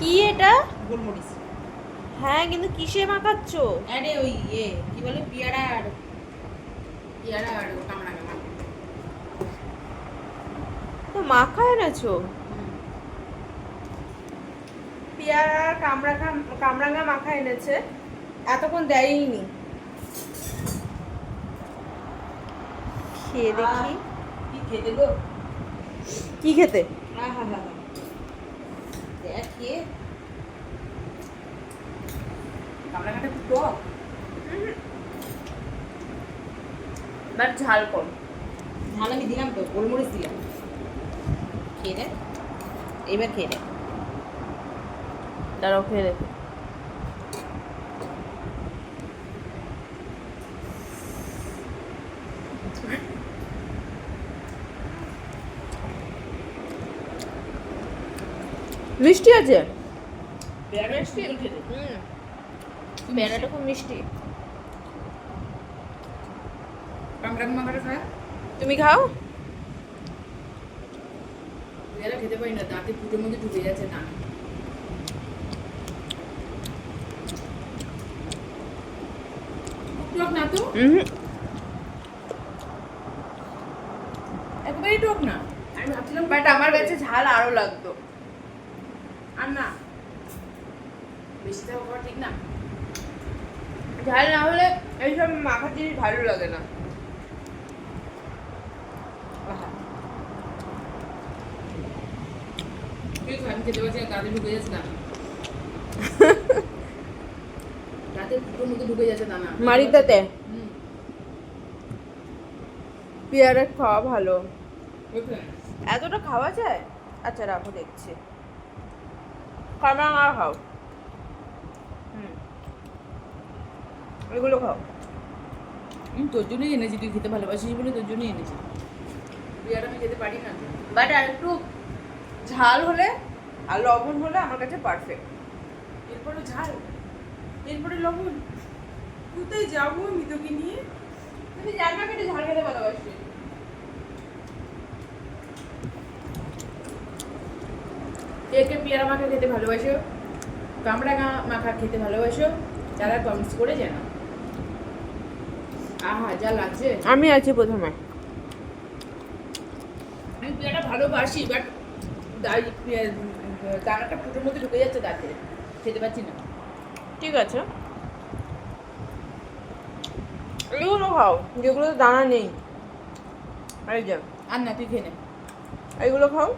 কি এটা? গোলমরিচ। হ্যাঁ কিন্তু কিসে মাখাচ্ছ? আরে ওই ইয়ে কি বলে পিয়ারা আর পিয়ারা আর কামড়া কামড়া তো মাখা এনেছো? পেয়ারা আর কামরাঙা কামরাঙা মাখা এনেছে। এতক্ষণ দেয়নি খেয়ে দেখি। কি খেতে গো? কি খেতে? হ্যাঁ হ্যাঁ দেখ খেয়ে খুব টক? বাট ঝাল কম ঝাল আমি দিলাম তো গোলমরিচ দিলাম। খেয়ে দেখ এবার খেয়ে দেখ দাঁড়াও খেয়ে দেখি মিষ্টি আছে? পেয়ারাটা খুব মিষ্টি। তুমি খাও? খেতে পারি না দাঁতে মধ্যে ঢুকে যাচ্ছে না। টক না তো? একবারই টক না। আমি ভাবছিলাম বাট আমার কাছে ঝাল আরও লাগতো। আর না বেশি খাওয়া ঠিক না। ঝাল না হলে এইসব মাখা জিনিস ভালো লাগে না। আহা। তুই খা, আমি খেতে পারছি দাঁতে ঢুকে যাচ্ছে না। দাঁতে ফুটোর মধ্যে ঢুকে যাচ্ছে পেয়ারা খাওয়া ভালো। এতটা খাওয়া যায়? আচ্ছা রাখো দেখছি। কামরাঙা খাও হুম। এগুলো খাও। তোর জন্যই এনেছি তুই খেতে ভালোবাসিস বলে তোর জন্যই এনেছি। বিয়ার আমি খেতে পারি না। বাট আর একটু ঝাল হলে আর লবণ হলে আমার কাছে পারফেক্ট এরপরে ঝাল? এরপরে লবণ? কোথায় যাব আমি তোকে নিয়ে? তুমি জান না কেটে ঝাল খেতে ভালোবাসি কে কে পেয়ারা মাখা খেতে ভালোবাসো কামড়াঙা মাখা খেতে ভালোবাসো তারা কমেন্টস করে জানাও। আহা যা লাগছে। আমি আছি প্রথমে। আমি পেয়ারা ভালোবাসি বাট দানাটা ফুটোর মধ্যে ঢুকে যাচ্ছে দাঁতে। খেতে পাচ্ছি না। ঠিক আছে। এগুলো খাও যেগুলো দানা নেই। আর না তুই খেয়ে নে। এইগুলো খাও।